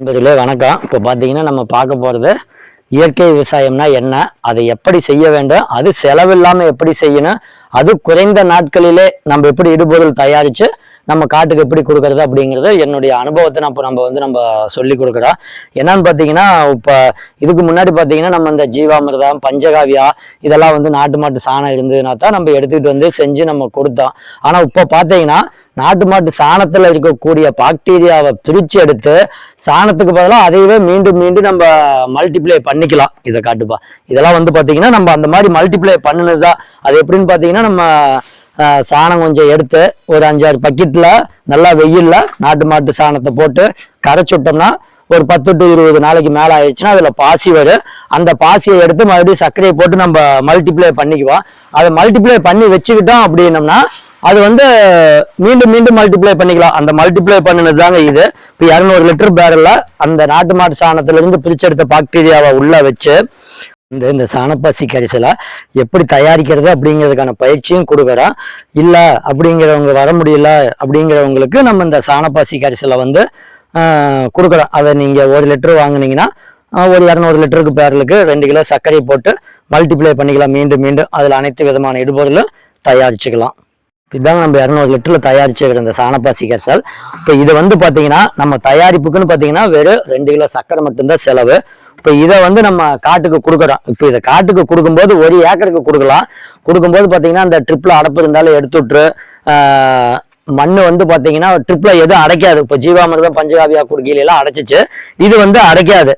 நண்பர்களே வணக்கம். இப்போ பார்த்தீங்கன்னா நம்ம பார்க்க போகிறது இயற்கை விவசாயம்னா என்ன? அதை எப்படி செய்ய வேண்டும்? அது செலவில்லாமல் எப்படி செய்யணும்? அது குறைந்த நாட்களிலே நம்ம எப்படி இடுபொருள் தயாரித்து நம்ம காட்டுக்கு எப்படி கொடுக்கறது அப்படிங்கிறது என்னுடைய அனுபவத்தை நான் இப்போ நம்ம வந்து நம்ம சொல்லி கொடுக்குறோம். என்னன்னு பார்த்தீங்கன்னா இப்போ இதுக்கு முன்னாடி பார்த்தீங்கன்னா நம்ம இந்த ஜீவாமிர்தம் பஞ்சகாவியா இதெல்லாம் வந்து நாட்டு மாட்டு சாணம் இருந்ததுனா தான் நம்ம எடுத்துக்கிட்டு வந்து செஞ்சு நம்ம கொடுத்தோம். ஆனால் இப்போ பார்த்தீங்கன்னா நாட்டு மாட்டு சாணத்தில் இருக்கக்கூடிய பாக்டீரியாவை பிரித்து எடுத்து சாணத்துக்கு பதிலாக அதையவே மீண்டும் மீண்டும் நம்ம மல்டிப்ளை பண்ணிக்கலாம். இதை காட்டுப்பா. இதெல்லாம் வந்து பார்த்தீங்கன்னா நம்ம அந்த மாதிரி மல்டிப்ளை பண்ணினது தான் அது எப்படின்னு பார்த்தீங்கன்னா நம்ம சாணம் கொஞ்சம் எடுத்து ஒரு அஞ்சாறு பக்கெட்டில் நல்லா வெயில்ல நாட்டு மாட்டு சாணத்தை போட்டு கரைச்சி விட்டோம்னா ஒரு பத்து டு இருபது நாளைக்கு மேலே ஆயிடுச்சுன்னா அதில் பாசி வரும். அந்த பாசியை எடுத்து மறுபடியும் சர்க்கரையை போட்டு நம்ம மல்டிப்ளை பண்ணிக்குவோம். அதை மல்டிப்ளை பண்ணி வச்சுக்கிட்டோம் அப்படின்னம்னா அது வந்து மீண்டும் மீண்டும் மல்டிப்ளை பண்ணிக்கலாம். அந்த மல்டிப்ளை பண்ணினது தாங்க இது. இப்போ இரநூறு லிட்டர் பேரலில் அந்த நாட்டு மாட்டு சாணத்திலிருந்து பிரிச்செடுத்த பாக்டீரியாவை உள்ளே வச்சு இந்த இந்த சாணப்பாசி கரிசலை எப்படி தயாரிக்கிறது அப்படிங்கிறதுக்கான பயிற்சியும் கொடுக்குறோம் இல்லை அப்படிங்கிறவங்க வர முடியல அப்படிங்கிறவங்களுக்கு நம்ம இந்த சாணப்பாசி கரிசலை வந்து கொடுக்குறோம். அதை நீங்கள் ஒரு லிட்டர் வாங்குனீங்கன்னா ஒரு இரநூறு லிட்டருக்கு பேரலுக்கு ரெண்டு கிலோ சர்க்கரை போட்டு மல்டிப்ளை பண்ணிக்கலாம். மீண்டும் மீண்டும். அதில் அனைத்து விதமான இடுபொருளும் தயாரிச்சுக்கலாம். இதுதாங்க நம்ம இரநூறு லிட்டரில் தயாரிச்சுக்கிற இந்த சாணப்பாசி கரிசல் இப்போ இது வந்து பார்த்தீங்கன்னா நம்ம தயாரிப்புக்குன்னு பார்த்தீங்கன்னா வெறும் ரெண்டு கிலோ சக்கரை மட்டும்தான் செலவு. இப்போ இதை வந்து நம்ம காட்டுக்கு கொடுக்குறோம். இப்போ இதை காட்டுக்கு கொடுக்கும்போது ஒரு ஏக்கருக்கு கொடுக்கலாம். கொடுக்கும்போது பார்த்தீங்கன்னா அந்த ட்ரிப்பில் அடப்பு இருந்தாலும் எடுத்து மண் மண்ணு வந்து பார்த்தீங்கன்னா ட்ரிப்பில் எதுவும் அடைக்காது. இப்போ ஜீவாமிர்தம் பஞ்சகாவியா குறுகிலாம் அடைச்சிச்சு. இது வந்து அடைக்காது.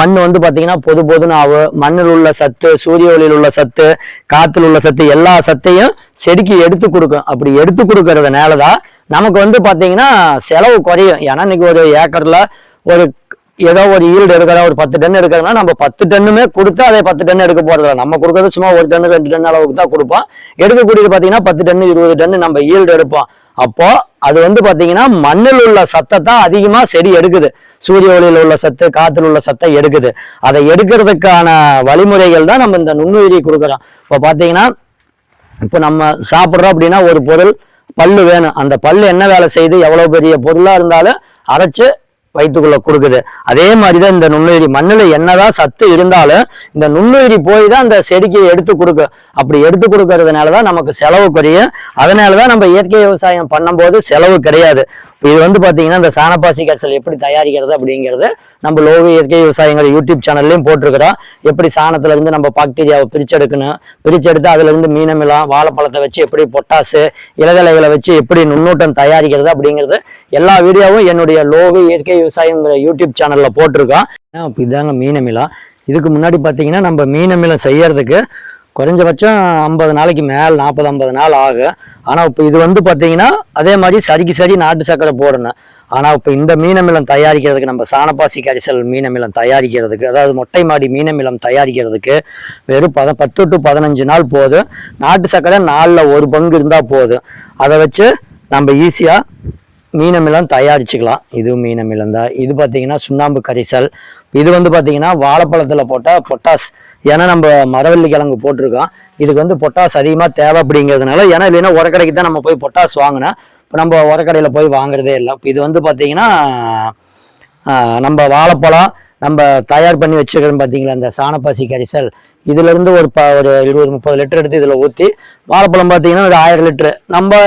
மண் வந்து பார்த்தீங்கன்னா பொது பொதுன்னு ஆகும் மண்ணில் உள்ள சத்து சூரிய ஒளியில் உள்ள சத்து காற்றில் உள்ள சத்து எல்லா சத்தையும் செடிக்கு எடுத்து கொடுக்கும். அப்படி எடுத்து கொடுக்கறதுனால தான் நமக்கு வந்து பார்த்தீங்கன்னா செலவு குறையும். ஏன்னா இன்னைக்கு ஒரு ஏக்கரில் ஒரு ஏதோ ஒரு ஈல்டு எடுக்கிறா ஒரு பத்து டன் எடுக்கிறதுனா நம்ம பத்து டன்னுமே கொடுத்து அதே பத்து டன் எடுக்க போறதில்ல நம்ம கொடுக்கறது சும்மா ஒரு டன் ரெண்டு டன் அளவுக்கு தான் கொடுப்போம். எடுக்கக்கூடியது பார்த்தீங்கன்னா பத்து டன் இருபது டன் நம்ம ஈல்டு எடுப்போம். அப்போ அது வந்து பார்த்தீங்கன்னா மண்ணில் உள்ள சத்தை தான் அதிகமாக செடி எடுக்குது. சூரிய ஒளியில் உள்ள சத்து காற்றுல உள்ள சத்தை எடுக்குது. அதை எடுக்கிறதுக்கான வழிமுறைகள் தான் நம்ம இந்த நுண்ணுயிரி கொடுக்குறோம். இப்போ பார்த்தீங்கன்னா இப்போ நம்ம சாப்பிட்றோம் அப்படின்னா ஒரு பொருள் பல்லு வேணும். அந்த பல்லு என்ன வேலை செய்யுது? எவ்வளோ பெரிய பொருளாக இருந்தாலும் அரைச்சு வயிற்றுக்குள்ள கொடுக்குது. அதே மாதிரிதான் இந்த நுண்ணுயிரி. மண்ணில் என்னதான் சத்து இருந்தாலும் இந்த நுண்ணுயிரி போய் தான் அந்த செடிக்கு எடுத்து கொடுக்கு அப்படி எடுத்து கொடுக்கறதுனால தான் நமக்கு செலவு குறையும். அதனால தான் நம்ம இயற்கை விவசாயம் பண்ணும்போது செலவு கிடையாது. இது வந்து பார்த்தீங்கன்னா இந்த சாணப்பாசி கரிசல் எப்படி தயாரிக்கிறது அப்படிங்கிறது நம்ம லோக இயற்கை விவசாயங்கள் யூடியூப் சேனல்லையும் போட்டிருக்கிறோம். எப்படி சாணத்துலேருந்து நம்ம பாக்டீரியாவை பிரிச்செடுக்கணும்? பிரிச்செடுத்து அதுலேருந்து மீனமிலாம் வாழைப்பழத்தை வச்சு எப்படி பொட்டாசு இலதலைகளை வச்சு எப்படி நுண்ணூட்டம் தயாரிக்கிறது அப்படிங்கிறது எல்லா வீடியோவும் என்னுடைய லோக இயற்கை விவசாயங்கிற யூடியூப் சேனலில் போட்டிருக்கோம். இதாங்க மீனமிலாம் இதுக்கு முன்னாடி பார்த்தீங்கன்னா நம்ம மீனமிலம் செய்யறதுக்கு குறைஞ்சபட்சம் ஐம்பது நாளைக்கு மேல் நாற்பது ஐம்பது நாள் ஆகும் ஆனால் இப்போ இது வந்து பார்த்தீங்கன்னா அதே மாதிரி சரிக்கு சரி நாட்டு சர்க்கரை போடணும். ஆனால் இப்போ இந்த மீனமிலம் தயாரிக்கிறதுக்கு நம்ம சாணப்பாசி கரிசல் மீனமிலம் தயாரிக்கிறதுக்கு அதாவது மொட்டை மாடி மீனமிலம் தயாரிக்கிறதுக்கு வெறும் பத பத்து டு பதினஞ்சு நாள் போதும். நாட்டு சர்க்கரை நாளில் ஒரு பங்கு இருந்தால் போதும். அதை வச்சு நம்ம ஈஸியாக மீனமிலம் தயாரிச்சுக்கலாம். இதுவும் மீனமிலம் தான். இது பார்த்தீங்கன்னா சுண்ணாம்பு கரிசல். இது வந்து பார்த்தீங்கன்னா வாழைப்பழத்தில் போட்டால் பொட்டாஸ் ஏன்னா நம்ம மரவள்ளி கிழங்கு போட்டிருக்கோம். இதுக்கு வந்து பொட்டாஸ் அதிகமாக தேவை அப்படிங்கிறதுனால ஏன்னா இல்லைன்னா உரக்கடைக்கு தான் நம்ம போய் பொட்டாஸ் வாங்கினேன் இப்போ நம்ம உரக்கடையில் போய் வாங்குறதே இல்லை. இப்போ இது வந்து பார்த்தீங்கன்னா நம்ம வாழைப்பழம் நம்ம தயார் பண்ணி வச்சுக்கிறோம் பார்த்தீங்களா இந்த சாணப்பாசி கரிசல். இதுலேருந்து ஒரு ப ஒரு இருபது முப்பது லிட்டர் எடுத்து இதில் ஊற்றி வாழைப்பழம் பார்த்தீங்கன்னா ஒரு ஆயிரம் லிட்டரு. நம்ம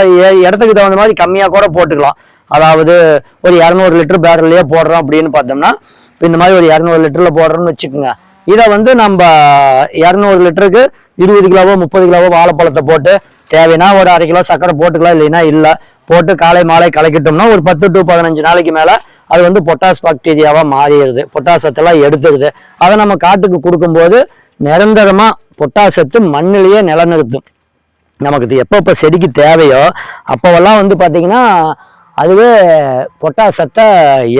இடத்துக்கு தகுந்த மாதிரி கம்மியாக கூட போட்டுக்கலாம். அதாவது ஒரு இரநூறு லிட்டர் பேரல்லையே போடுறோம் அப்படின்னு பார்த்தோம்னா இப்போ இந்த மாதிரி ஒரு இரநூறு லிட்டரில் போடுறோம்னு வச்சுக்கோங்க. இதை வந்து நம்ம இரநூறு லிட்டருக்கு இருபது கிலோவோ முப்பது கிலோவோ வாழைப்பழத்தை போட்டு தேவைன்னா ஒரு அரை கிலோ சர்க்கரை போட்டுக்கலாம் இல்லைன்னா இல்லை. போட்டு காலை மாலை கலக்கிட்டோம்னா ஒரு பத்து டு பதினஞ்சு நாளைக்கு மேலே அது வந்து பொட்டாஸ் பாக்டீரியாவாக மாறிடுது. பொட்டாசத்தெல்லாம் எடுத்துருது. அதை நம்ம காட்டுக்கு கொடுக்கும்போது நிரந்தரமாக பொட்டாசத்து மண்ணிலேயே நிலநிறுத்தும். நமக்கு இது எப்போ இப்போ செடிக்கு தேவையோ அப்போவெல்லாம் வந்து பார்த்தீங்கன்னா அதுவே பொட்டாஸ் சத்தை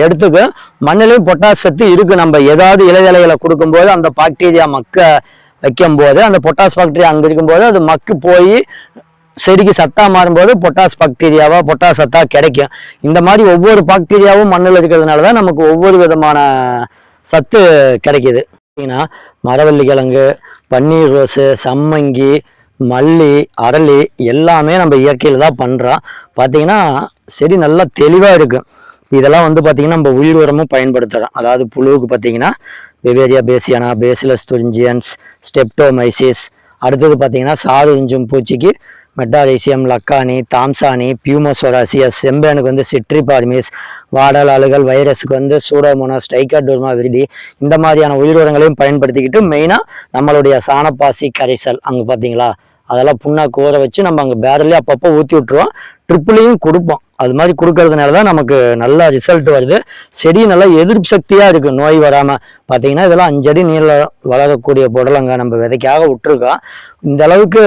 எடுத்துக்கும். மண்ணிலையும் பொட்டாஸ் சத்து இருக்குது நம்ம ஏதாவது இலைதலைகளை கொடுக்கும்போது அந்த பாக்டீரியா மக்க வைக்கும்போது அந்த பொட்டாஸ் பாக்டீரியா அங்கே இருக்கும்போது அது மக்கு போய் செடிக்கு சத்தாக மாறும்போது பொட்டாஸ் பாக்டீரியாவாக பொட்டாஸ் கிடைக்கும். இந்த மாதிரி ஒவ்வொரு பாக்டீரியாவும் மண்ணில் இருக்கிறதுனால தான் நமக்கு ஒவ்வொரு விதமான சத்து கிடைக்கிது. பார்த்தீங்கன்னா மரவள்ளி கிழங்கு பன்னீர் ரோஸு சம்மங்கி மல்லி அரளி எல்லாமே நம்ம இயற்கையில் தான் பண்ணுறோம் பார்த்தீங்கன்னா செடி நல்லா தெளிவாக இருக்கும் இதெல்லாம் வந்து பார்த்திங்கன்னா நம்ம உயிர் உரமும் பயன்படுத்துகிறோம் அதாவது புழுவுக்கு பார்த்தீங்கன்னா Beauveria bassiana Bacillus thuringiensis Streptomyces அடுத்தது பார்த்தீங்கன்னா சாறு பூச்சிக்கு மெட்டாரீசியம் லக்கானி தாம்சானி பியூமோசோராசியஸ் செம்பேனுக்கு வந்து சிட்ரிபார்மிஸ் வாடல் அழுகல் வைரஸுக்கு வந்து சூடோமோனாஸ் டைகாடோர்மா விரிடி இந்த மாதிரியான உயிர் உரங்களையும் பயன்படுத்திக்கிட்டு மெயினாக நம்மளுடைய சாணப்பாசி கரைசல் அங்கே பார்த்தீங்களா அதெல்லாம் புண்ணாக்கு ஊற வச்சு நம்ம அங்கே பேரலே அப்பப்போ ஊற்றி விட்ருவோம் ட்ரிப்புலையும் கொடுப்போம் அது மாதிரி கொடுக்கறதுனால தான் நமக்கு நல்ல ரிசல்ட் வருது. செடி நல்லா எதிர்ப்பு சக்தியாக இருக்குது நோய் வராமல் பார்த்தீங்கன்னா இதெல்லாம் அஞ்சடி நீரில் வளரக்கூடிய புடலங்க நம்ம விதைக்காக விட்டுருக்கோம் இந்த அளவுக்கு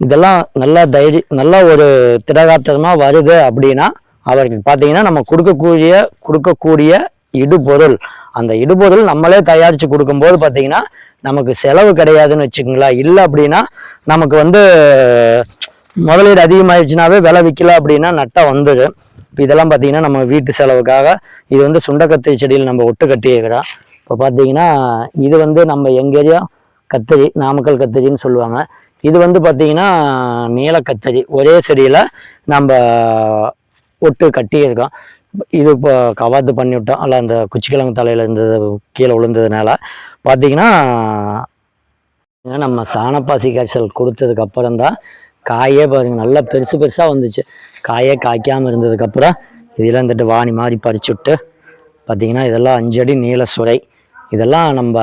இதெல்லாம் நல்லா தைரி நல்ல ஒரு திடகாத்திரமாக வருது அப்படின்னா அவருக்கு பார்த்தீங்கன்னா நம்ம கொடுக்கக்கூடிய கொடுக்கக்கூடிய இடுபொருள் அந்த இடுபொருள் நம்மளே தயாரித்து கொடுக்கும்போது பார்த்தீங்கன்னா நமக்கு செலவு கிடையாதுன்னு வச்சுக்கோங்களேன். இல்லை அப்படின்னா நமக்கு வந்து முதலீடு அதிகமாகிடுச்சுனாவே விலை விற்கல அப்படின்னா நட்டை வந்துடும் இப்போ இதெல்லாம் பார்த்தீங்கன்னா நம்ம வீட்டு செலவுக்காக இது வந்து சுண்டக்கத்திரி செடியில் நம்ம ஒட்டு கட்டியிருக்கிறோம் இப்போ பார்த்தீங்கன்னா இது வந்து நம்ம எங்கள் ஏரியா கத்திரி நாமக்கல் கத்திரின்னு சொல்லுவாங்க. இது வந்து பார்த்தீங்கன்னா நீல கத்திரி. ஒரே செடியில் நம்ம ஒட்டு கட்டியிருக்கோம் இது இப்போ கவாத்து பண்ணி விட்டோம். அல்ல அந்த குச்சிக்கிழங்கு தலையில் இருந்தது கீழே விழுந்ததுனால பார்த்தீங்கன்னா நம்ம சாணப்பாசி காய்ச்சல் கொடுத்ததுக்கு அப்புறம் தான் காயே பாருங்க நல்லா பெருசு பெருசாக வந்துச்சு. காயே காய்க்காமல் இருந்ததுக்கப்புறம் இதெல்லாம் இந்த வாணி மாதிரி பறிச்சு விட்டு பார்த்தீங்கன்னா இதெல்லாம் அஞ்சடி நீல சுரை. இதெல்லாம் நம்ம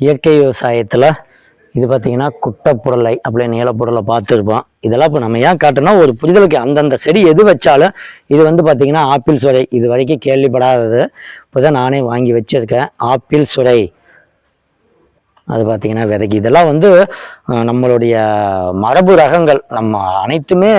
இயற்கை விவசாயத்தில் இது பார்த்திங்கன்னா குட்டப்புடலை அப்படியே நீலப்புடலை பார்த்துருப்போம். இதெல்லாம் இப்போ நம்ம ஏன் காட்டுனா ஒரு புரிதலுக்கு அந்தந்த செடி எது வச்சாலும் இது வந்து பார்த்திங்கன்னா ஆப்பிள் சுரை. இது வரைக்கும் கேள்விப்படாதது. இப்போ தான் நானே வாங்கி வச்சுருக்கேன். ஆப்பிள் சுரை. அது பார்த்தீங்கன்னா விதைக்கு. இதெல்லாம் வந்து நம்மளுடைய மரபு ரகங்கள் நம்ம அனைத்துமே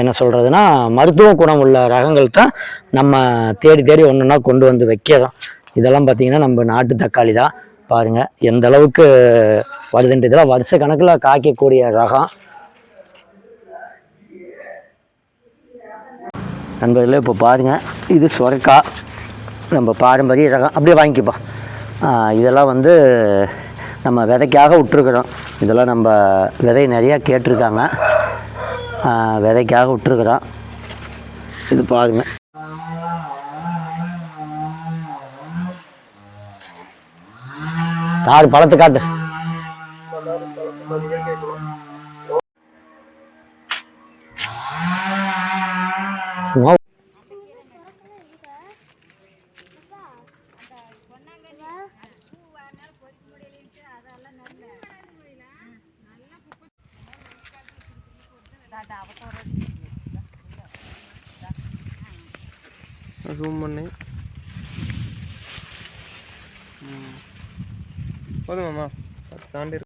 என்ன சொல்கிறதுனா மருத்துவ குணம் உள்ள ரகங்கள் தான் நம்ம தேடி தேடி ஒன்றுனா கொண்டு வந்து வைக்கிறோம். இதெல்லாம் பார்த்தீங்கன்னா நம்ம நாட்டு தக்காளி தான். பாருங்கள் எந்த அளவுக்கு வருதுன்ற இதெல்லாம் வருஷ கணக்கில் காய்க்கக்கூடிய ரகம். நண்பர்களே இப்போ பாருங்கள் இது சுரக்கா. நம்ம பாரம்பரிய ரகம். அப்படியே வாங்கிக்கப்பா. இதெல்லாம் வந்து நம்ம விதைக்காக விட்டுருக்குறோம். இதெல்லாம் நம்ம விதை நிறையா கேட்டிருக்காங்க. விதைக்காக விட்டுருக்குறோம். இது பாருங்க. ஆறு பழத்து காட்டு ஜூம் பண்ணி. ம். போதுமாம்மா பத்து தாண்டி